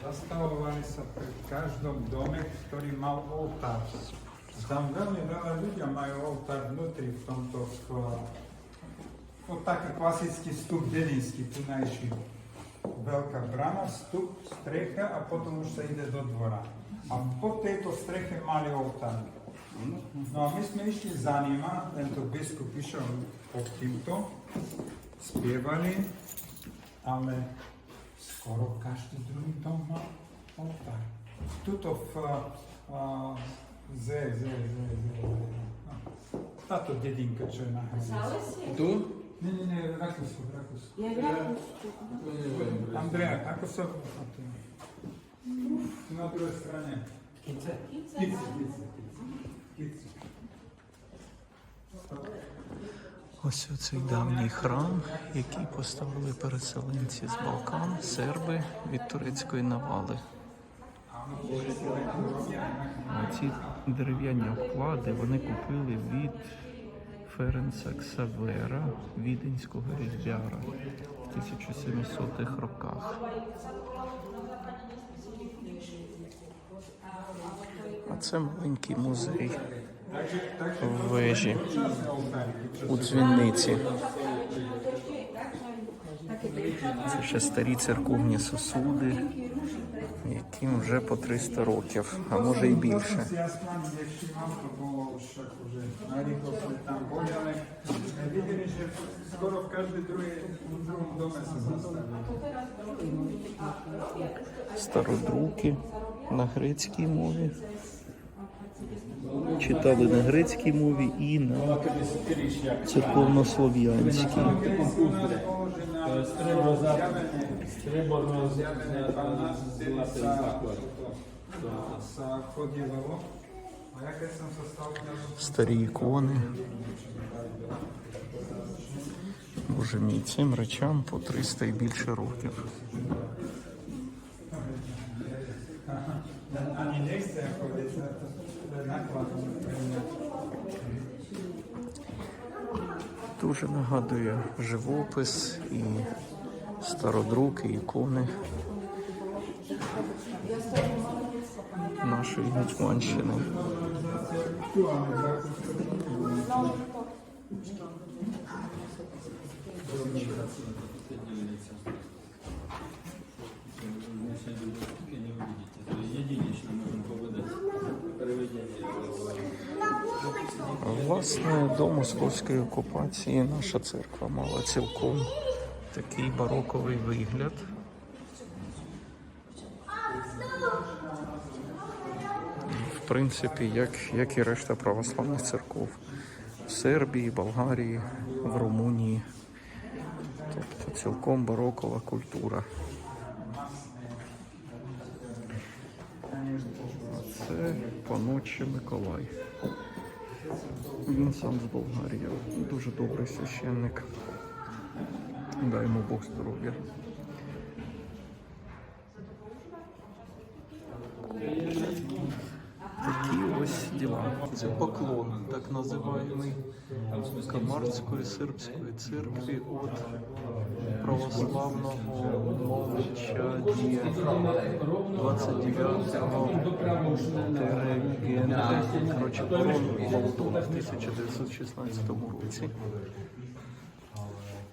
Zastavovali sa pri každom dome, ktorý mal oltár. Tam veľmi veľa ľudia majú oltár vnútri v tomto skole. No taký klasický vstup dedinský, tunajší. Veľká brana, vstup, strecha a potom už sa ide do dvora. A po tejto streche mali oltár. No a my sme išli za ním, a tento biskup išiel pod týmto, spievali, ale скоро кажете други дом олтар. Тутов а, а, зе, зе, зе, зе, зе. Тато дединка, че е нахрана. Ту? Не, не, не, Ракусов, Ракусов. Андрея, Ракусов. На другой стороне. Кице. Кице, кице, кице. Ось оцей давній храм, який поставили переселенці з Балкан, серби від турецької навали. Ці дерев'яні обклади вони купили від Ференца Ксавера, віденського різьбяра в 1700-х роках. А це маленький музей в вежі у дзвіниці. Це ще старі церковні сосуди, яким вже по 300 років, а може і більше. V druhom dome sa zastavili. Стародруки на грецькій мові. Читали на грецькій мові і на церковнослов'янській. Старі ікони. Боже мій, цим речам по 300 і більше років. Je nakladné pre mňa. Дуже нагадує живопис і стародруки, ікони нашої Гетьманщини. Власне, до московської окупації наша церква мала цілком такий бароковий вигляд. В принципі, як, як і решта православних церков в Сербії, Болгарії, в Румунії. Тобто цілком барокова культура. А це паночі Миколай. Він сам з Болгарії. Дуже добрий священник. Дай йому Бог здоров'я. Діла. Це поклон, так називаємий Камарської сербської церкви від православного мовчання 29-го Терегента. Коротше, барон Молдова в 1916 році.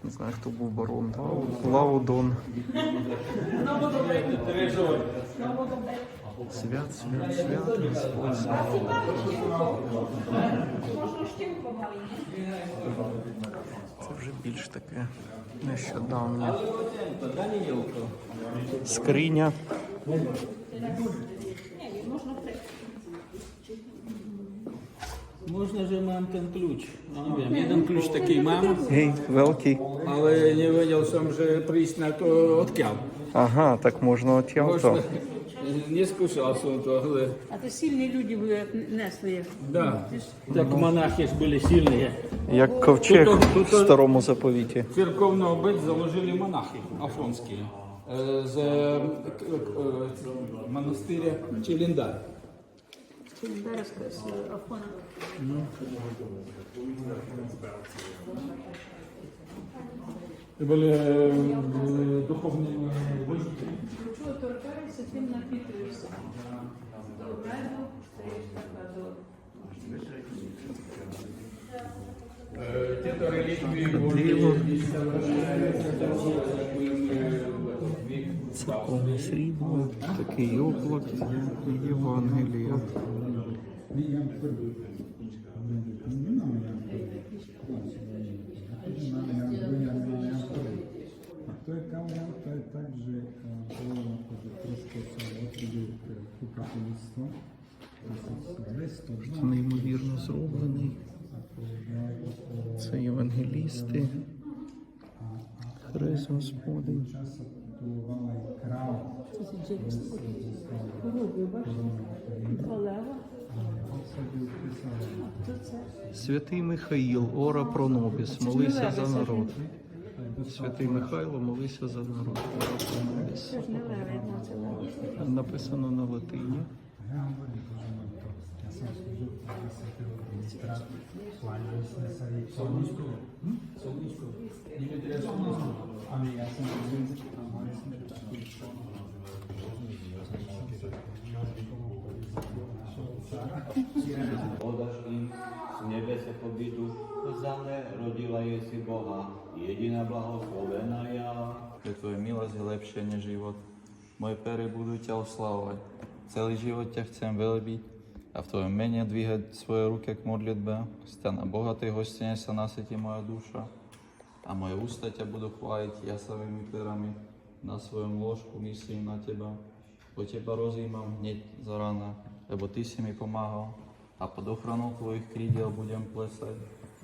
Не знаю, хто був барон. Лау- Лаудон. Свят, свят, свят, Господь. Це вже більш таке нещодавнє. Скриня. Можна же мам ten ключ. Jeden klucz taki mam, Гей, великий. nie wiedział sam, że przyjść na to odkiał. Ага, так можна от Można, ялто. nie skuszał się to, ale А то сильні люди були несли їх. да, tak monachy byli silni. Як ковчег Тут- тут- в старому заповіті. Byt założyli monachy afonskie e, z e, k- e, монастыря Челендар. Березка з Афона. Були е, духовні водителі. Чого торкаєшся, тим напітуєшся. До меду стаєш така до... Ті реліквії були Церковне срібло, такий оплак, Євангелія. Časa putoval aj král. Це Джеймс. Коруби, бачите? Два лева. Odsadil písal Хто це? Святий Михаїл, ора про нобіс, молися за народ. Святий Михайло, молися за народ. Написано на латині. Podaš im z nebesa pobytu, zane rodila je si Boha, jediná blahoslovená ja. Že Tvoja milosť je lepšia než život. Moje pery budú ťa oslavovať. Celý život ťa chcem veľbiť a v Tvojom mene dvíhať svoje ruky k modlitbe. Sta na bohatej hostine sa nasytí moja duša a moje ústa ťa budú chváliť jasavými perami. Na svojom lôžku myslím na Teba. O Teba rozímam hneď za rána, lebo Ty si mi pomáhal a pod ochranou Tvojich krídel budem plesať.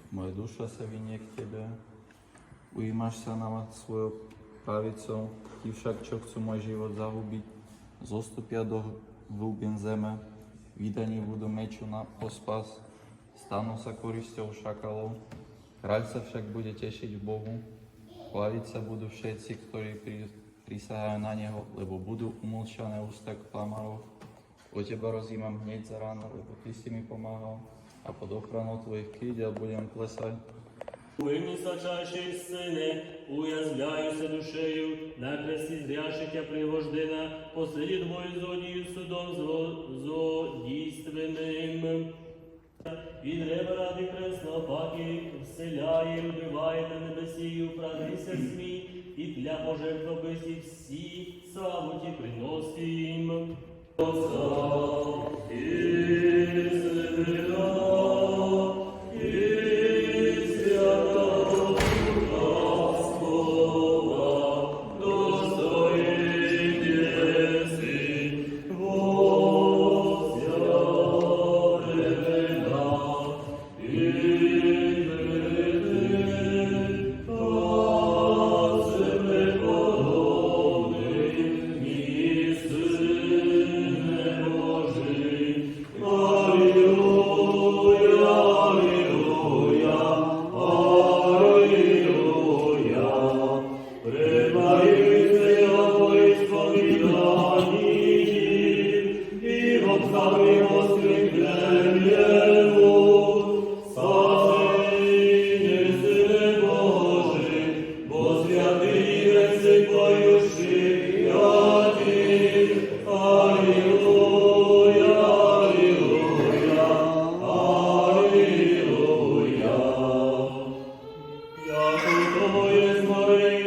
Moje duša sa vynie k Tebe. Ujímaš sa na svojou pravicou, tí však, čo chcú môj život zahubiť, zostupia do hlúbin zeme, vydaní budú meču na pospas, stanú sa korisťou šakalov, kráľ sa však bude tešiť v Bohu, chváliť sa budú všetci, ktorí pri, prisahajú na Neho, lebo budú umlčané ústa klamarov. O Teba rozímam hneď za ráno, lebo Ty si mi pomáhal a pod ochranou Tvojich krídel budem plesať. Уйми сочащий сине, уязвляюся душею, на кресті зряшиття пригождена, посеред двою зодію судом зло, злодійственним. Від рева ради преснопаки вселяє, убиває на небесі, управися смій, і для пожертвобисі всі славу ті приносим. Прибавити Твоє, Марія.